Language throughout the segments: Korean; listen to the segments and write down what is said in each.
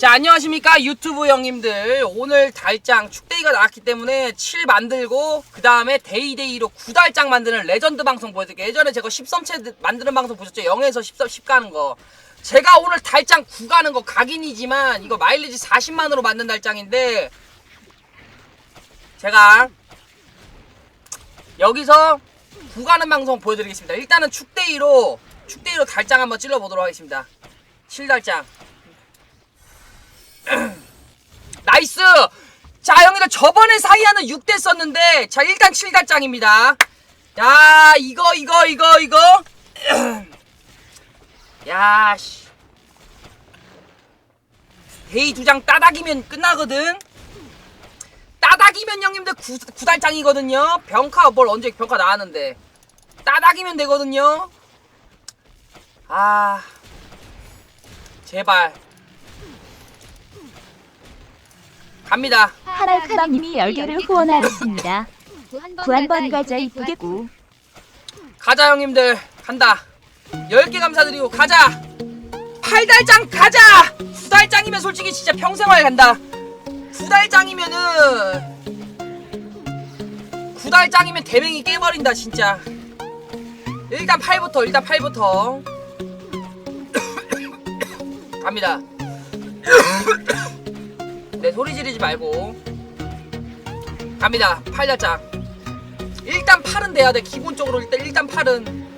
자 안녕하십니까 유튜브 형님들. 오늘 달장 축데이가 나왔기 때문에 7 만들고 그 다음에 데이데이로 9달장 만드는 레전드 방송 보여드릴게요. 예전에 제가 10섬체 만드는 방송 보셨죠? 0에서 10, 10 가는 거. 제가 오늘 달장 9 가는 거 각인이지만 이거 마일리지 40만으로 만든 달장인데 제가 여기서 9 가는 방송 보여드리겠습니다. 일단은 축데이로 축데이로 달장 한번 찔러보도록 하겠습니다. 7달장 나이스! 자, 형님들 저번에 사이아는 6대 썼는데, 자, 일단 7달장입니다. 야, 이거, 이거, 이거, 이거. 야, 씨. 데이 두 장 따닥이면 끝나거든? 따닥이면 형님들 구, 구달장이거든요? 병카, 뭘 언제 병카 나왔는데. 따닥이면 되거든요? 아. 제발. 갑니다. 하랄카랑님이 열개를 후원하였습니다. 구한번 가자 이쁘게구. 가자 형님들. 간다. 10개 감사드리고 가자. 8달장 가자. 9달장이면 솔직히 진짜 평생활 간다. 9달장이면은 9달장이면 대맹이 깨버린다 진짜. 일단 8부터 일단 8부터. 갑니다 네 소리 지르지 말고. 갑니다. 8달장 일단 팔은 돼야 돼 기본적으로 일단 일단 팔은.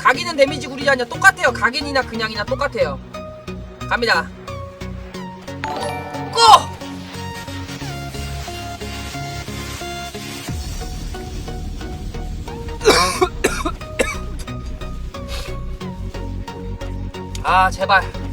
각인은 데미지 구리지 않냐? 똑같아요. 각인이나 그냥이나 똑같아요. 갑니다. 고! 아 제발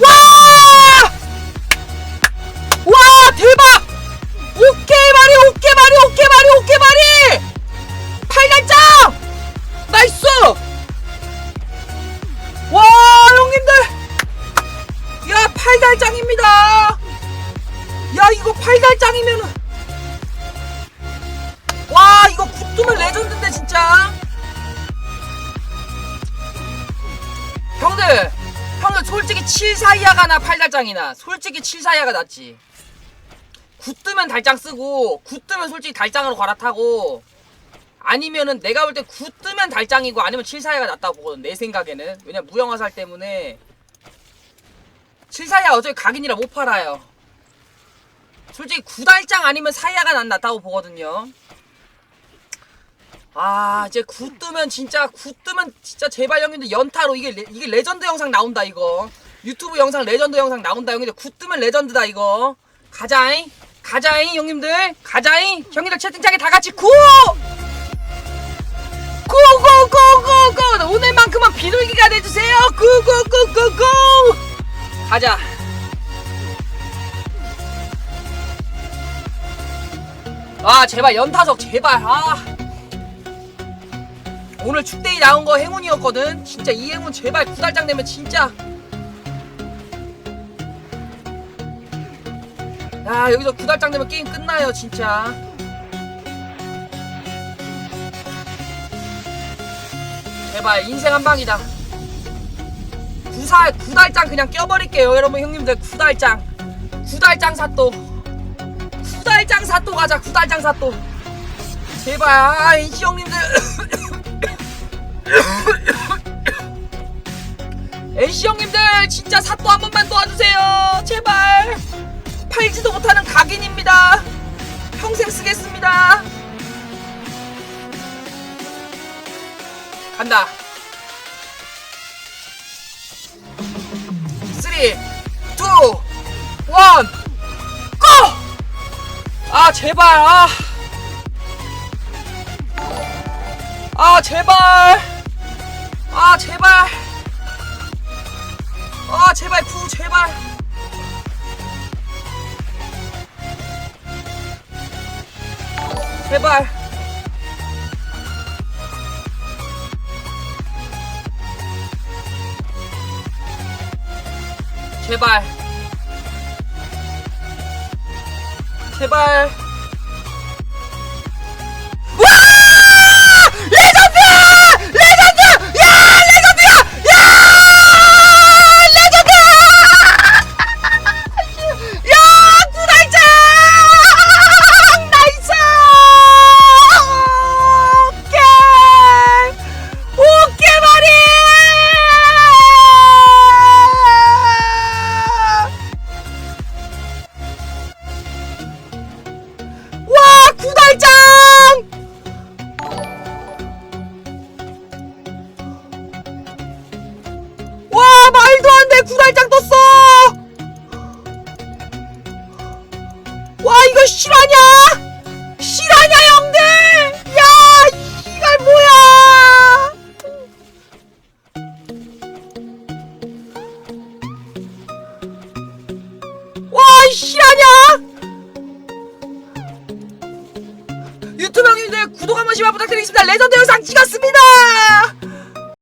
와! 와 대박! 오케이 마리 오케이 마리 오케이 마리 오케이 마리! 팔달장! 나이스! 와 형님들! 야 팔달장입니다! 야 이거 팔달장이면은 와 이거 굿두면 레전드인데 진짜 형들 형들 솔직히 7사이아가 나 8달장이나. 솔직히 7사이아가 낫지. 굿 뜨면 달장 쓰고 굿 뜨면 솔직히 달장으로 갈아타고 아니면은 내가 볼 때 굿 뜨면 달장이고 아니면 7사이아가 낫다고 보거든 내 생각에는. 왜냐 무형화살 때문에 7사이아 어차피 각인이라 못 팔아요. 솔직히 9달장 아니면 사이아가 난 낫다고 보거든요 아 이제 굿 뜨면 진짜 굿 뜨면 진짜 제발 형님들 연타로 이게 레, 이게 레전드 영상 나온다 이거. 유튜브 영상 레전드 영상 나온다 형님들. 굿 뜨면 레전드다 이거. 가자잉. 가자잉 형님들. 가자잉. 형님들 채팅창에 다 같이 구! 고고고고고 오늘만큼은 비둘기가 돼주세요. 고고고고고 가자. 아 제발 연타석 제발. 아 오늘 축데이 나온 거 행운이었거든. 진짜 이 행운 제발 구달장 내면 진짜. 야 여기서 구달장 내면 게임 끝나요 진짜. 제발 인생 한 방이다. 구살 구달장 그냥 껴버릴게요 여러분 형님들 구달장 구달장 사또 구달장 사또 가자 구달장 사또 제발 아, 이 형님들 NC 형님들 진짜 사또 한 번만 도와주세요. 제발. 팔지도 못하는 각인입니다. 평생 쓰겠습니다. 간다. 3 2 1 고! 아 제발. 아. 아 제발 아 제발 아 제발 구 제발 제발. 제발. 제발. 와 이거 실화냐? 실화냐 형들? 야 이걸 뭐야? 와 실화냐? 유튜브 형님들 구독 한 번씩만 부탁드리겠습니다. 레전드 영상 찍었습니다